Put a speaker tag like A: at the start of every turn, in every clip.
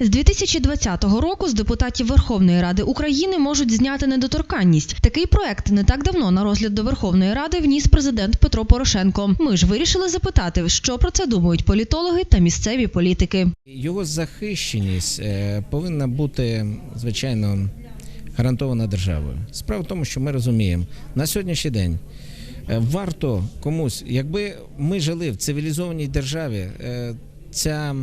A: З 2020 року з депутатів Верховної Ради України можуть зняти недоторканність. Такий проект не так давно на розгляд до Верховної Ради вніс президент Петро Порошенко. Ми ж вирішили запитати, що про це думають політологи та місцеві політики.
B: Його захищеність е, повинна бути звичайно гарантована державою. Справа в тому, що ми розуміємо на сьогоднішній день. е, Варто комусь, якби ми жили в цивілізованій державі, е, ця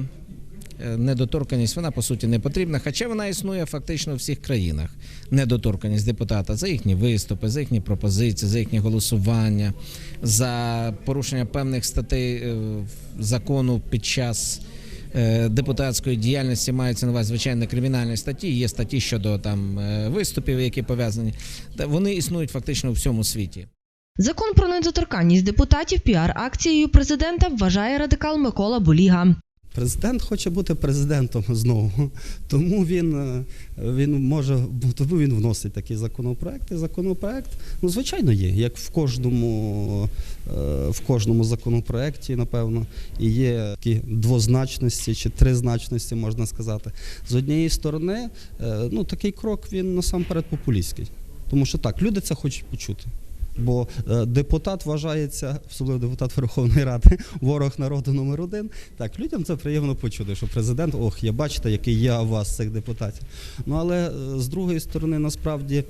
B: недоторканість вона по суті не потрібна, хоча вона існує фактично у всіх країнах. Недоторканість депутата за їхні виступи, за їхні пропозиції, за їхні голосування, за порушення певних статей е, закону під час е, депутатської діяльності мається на увазі звичайно кримінальні статті. Є статті щодо там е, виступів, які пов'язані. Вони існують фактично у всьому світі.
A: Закон про недоторканність депутатів піар-акцією президента вважає радикал Микола Буліга.
C: Президент хоче бути президентом знову, тому він, е, він може тому він вносить такі законопроекти. Законопроект, ну звичайно, є, як в кожному, е, в кожному законопроекті, напевно, і є такі двозначності чи тризначності, можна сказати. З однієї сторони, е, ну такий крок він насамперед популістський, тому що так, люди це хочуть почути. Бо е, депутат вважається, особливо депутат Верховної Ради, ворог народу номер один. Так, людям це приємно почути, що президент, ох, я бачите, який я у вас цих депутатів. Ну але е, з другої сторони, насправді,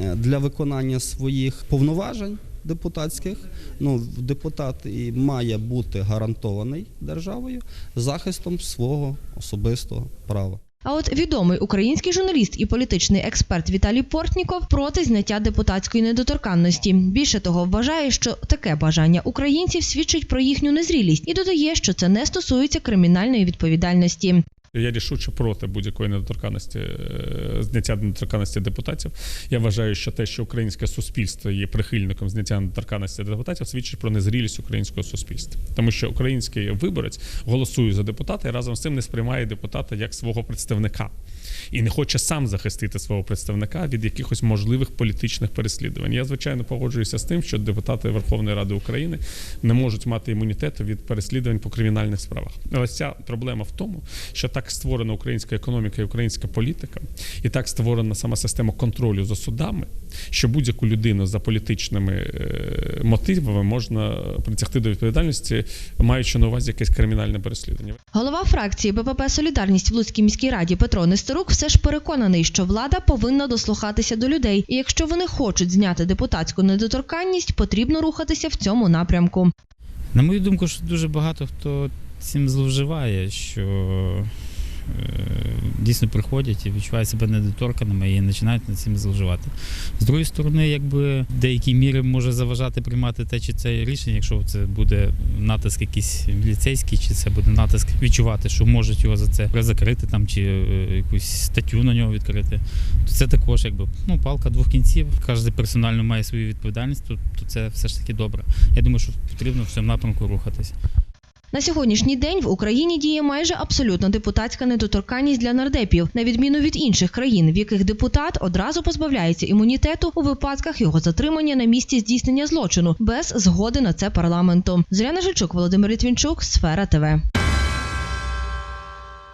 C: е, для виконання своїх повноважень депутатських, ну депутат і має бути гарантований державою захистом свого особистого права.
A: А от відомий український журналіст і політичний експерт Віталій Портніков проти зняття депутатської недоторканності. Більше того, вважає, що таке бажання українців свідчить про їхню незрілість і додає, що це не стосується кримінальної відповідальності.
D: Я рішуче проти будь-якої недоторканності е, зняття недоторканності депутатів. Я вважаю, що те, що українське суспільство є прихильником зняття недоторканності депутатів, свідчить про незрілість українського суспільства, тому що український виборець голосує за депутата і разом з цим не сприймає депутата як свого представника і не хоче сам захистити свого представника від якихось можливих політичних переслідувань. Я звичайно погоджуюся з тим, що депутати Верховної Ради України не можуть мати імунітету від переслідувань по кримінальних справах. Але ця проблема в тому, що так створена українська економіка і українська політика, і так створена сама система контролю за судами, що будь-яку людину за політичними е, мотивами можна притягти до відповідальності, маючи на увазі якесь кримінальне переслідування.
A: Голова фракції БПП Солідарність в Луцькій міській раді Петро Нестерук все ж переконаний, що влада повинна дослухатися до людей, і якщо вони хочуть зняти депутатську недоторканність, потрібно рухатися в цьому напрямку.
E: На мою думку, що дуже багато хто цим зловживає, що дійсно приходять і відчувають себе недоторканими і починають над цим зловживати. З другої сторони, якби в деякій мірі може заважати приймати те чи це рішення, якщо це буде натиск якийсь міліцейський, чи це буде натиск відчувати, що можуть його за це закрити там, чи е, якусь статтю на нього відкрити, то це також якби ну, палка двох кінців. Кожен персонально має свою відповідальність, то, то це все ж таки добре. Я думаю, що потрібно в цьому напрямку рухатись.
A: На сьогоднішній день в Україні діє майже абсолютно депутатська недоторканність для нардепів, на відміну від інших країн, в яких депутат одразу позбавляється імунітету у випадках його затримання на місці здійснення злочину без згоди на це парламенту. Зоряна Жичук, Володимир Літвінчук, Сфера ТВ.